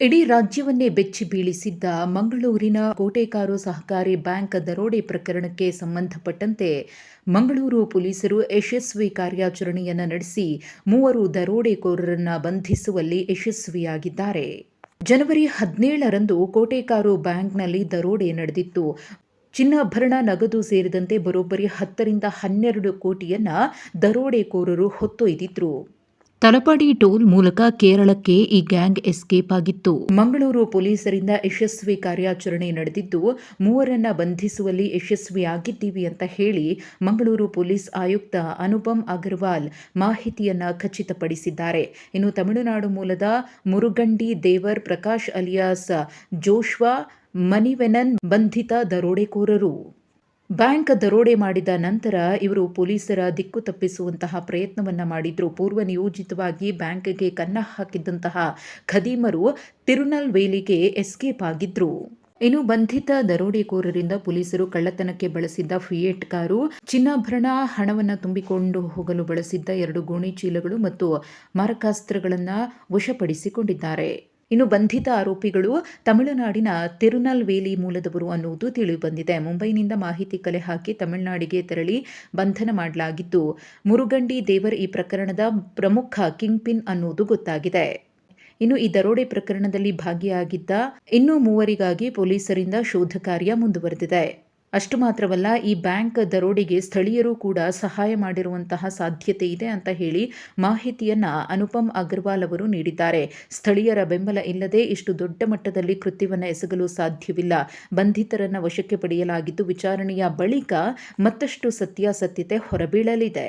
ಇಡೀ ರಾಜ್ಯವನ್ನೇ ಬೆಚ್ಚಿ ಬೀಳಿಸಿದ್ದ ಮಂಗಳೂರಿನ ಕೋಟೆಕಾರು ಸಹಕಾರಿ ಬ್ಯಾಂಕ್ ದರೋಡೆ ಪ್ರಕರಣಕ್ಕೆ ಸಂಬಂಧಪಟ್ಟಂತೆ ಮಂಗಳೂರು ಪೊಲೀಸರು ಯಶಸ್ವಿ ಕಾರ್ಯಾಚರಣೆಯನ್ನು ನಡೆಸಿ ಮೂವರು ದರೋಡೆಕೋರರನ್ನು ಬಂಧಿಸುವಲ್ಲಿ ಯಶಸ್ವಿಯಾಗಿದ್ದಾರೆ. ಜನವರಿ ಹದಿನೇಳರಂದು ಕೋಟೆಕಾರು ಬ್ಯಾಂಕ್ನಲ್ಲಿ ದರೋಡೆ ನಡೆದಿತ್ತು. ಚಿನ್ನಾಭರಣ, ನಗದು ಸೇರಿದಂತೆ ಬರೋಬ್ಬರಿ ಹತ್ತರಿಂದ ಹನ್ನೆರಡು ಕೋಟಿಯನ್ನ ದರೋಡೆಕೋರರು ಹೊತ್ತೊಯ್ದಿದ್ರು. ತಲಪಾಡಿ ಟೋಲ್ ಮೂಲಕ ಕೇರಳಕ್ಕೆ ಈ ಗ್ಯಾಂಗ್ ಎಸ್ಕೇಪ್ ಆಗಿತ್ತು. ಮಂಗಳೂರು ಪೊಲೀಸರಿಂದ ಯಶಸ್ವಿ ಕಾರ್ಯಾಚರಣೆ ನಡೆದಿದ್ದು, ಮೂವರನ್ನ ಬಂಧಿಸುವಲ್ಲಿ ಯಶಸ್ವಿಯಾಗಿದ್ದೀವಿ ಅಂತ ಹೇಳಿ ಮಂಗಳೂರು ಪೊಲೀಸ್ ಆಯುಕ್ತ ಅನುಪಮ್ ಅಗರ್ವಾಲ್ ಮಾಹಿತಿಯನ್ನ ಖಚಿತಪಡಿಸಿದ್ದಾರೆ. ಇನ್ನು ತಮಿಳುನಾಡು ಮೂಲದ ಮುರುಗಂಡಿ ದೇವರ್ ಪ್ರಕಾಶ್ ಅಲಿಯಾಸ್ ಜೋಶ್ವಾ ಮನಿವೆನನ್ ಬಂಧಿತ ದರೋಡೆಕೋರರು. ಬ್ಯಾಂಕ್ ದರೋಡೆ ಮಾಡಿದ ನಂತರ ಇವರು ಪೊಲೀಸರ ದಿಕ್ಕು ತಪ್ಪಿಸುವಂತಹ ಪ್ರಯತ್ನವನ್ನ ಮಾಡಿದ್ರು. ಪೂರ್ವ ನಿಯೋಜಿತವಾಗಿ ಬ್ಯಾಂಕ್ಗೆ ಕನ್ನ ಹಾಕಿದ್ದಂತಹ ಖದೀಮರು ತಿರುನಲ್ವೇಲಿಗೆ ಎಸ್ಕೇಪ್ ಆಗಿದ್ರು. ಇನ್ನು ಬಂಧಿತ ದರೋಡೆಕೋರರಿಂದ ಪೊಲೀಸರು ಕಳ್ಳತನಕ್ಕೆ ಬಳಸಿದ್ದ ಫಿಯೇಟ್ ಕಾರು, ಚಿನ್ನಾಭರಣ, ಹಣವನ್ನು ತುಂಬಿಕೊಂಡು ಹೋಗಲು ಬಳಸಿದ್ದ ಎರಡು ಗೋಣಿ ಚೀಲಗಳು ಮತ್ತು ಮಾರಕಾಸ್ತ್ರಗಳನ್ನು ವಶಪಡಿಸಿಕೊಂಡಿದ್ದಾರೆ. ಇನ್ನು ಬಂಧಿತ ಆರೋಪಿಗಳು ತಮಿಳುನಾಡಿನ ತಿರುನಲ್ವೇಲಿ ಮೂಲದವರು ಅನ್ನುವುದು ತಿಳಿದುಬಂದಿದೆ. ಮುಂಬೈನಿಂದ ಮಾಹಿತಿ ಕಲೆ ಹಾಕಿ ತಮಿಳುನಾಡಿಗೆ ತೆರಳಿ ಬಂಧನ ಮಾಡಲಾಗಿದ್ದು, ಮುರುಗಂಡಿ ದೇವರ್ ಈ ಪ್ರಕರಣದ ಪ್ರಮುಖ ಕಿಂಗ್ ಪಿನ್ ಅನ್ನುವುದು ಗೊತ್ತಾಗಿದೆ. ಇನ್ನು ಈ ದರೋಡೆ ಪ್ರಕರಣದಲ್ಲಿ ಭಾಗಿಯಾಗಿದ್ದ ಇನ್ನೂ ಮೂವರಿಗಾಗಿ ಪೊಲೀಸರಿಂದ ಶೋಧ ಕಾರ್ಯ ಮುಂದುವರೆದಿದೆ. ಅಷ್ಟು ಮಾತ್ರವಲ್ಲ, ಈ ಬ್ಯಾಂಕ್ ದರೋಡೆಗೆ ಸ್ಥಳೀಯರು ಕೂಡ ಸಹಾಯ ಮಾಡಿರುವಂತಹ ಸಾಧ್ಯತೆ ಇದೆ ಅಂತ ಹೇಳಿ ಮಾಹಿತಿಯನ್ನ ಅನುಪಮ್ ಅಗರ್ವಾಲ್ ಅವರು ನೀಡಿದ್ದಾರೆ. ಸ್ಥಳೀಯರ ಬೆಂಬಲ ಇಲ್ಲದೆ ಇಷ್ಟು ದೊಡ್ಡ ಮಟ್ಟದಲ್ಲಿ ಕೃತ್ಯವನ್ನು ಎಸಗಲು ಸಾಧ್ಯವಿಲ್ಲ. ಬಂಧಿತರನ್ನು ವಶಕ್ಕೆ ಪಡೆಯಲಾಗಿದ್ದು ವಿಚಾರಣೆಯ ಬಳಿಕ ಮತ್ತಷ್ಟು ಸತ್ಯಾಸತ್ಯತೆ ಹೊರಬೀಳಲಿದೆ.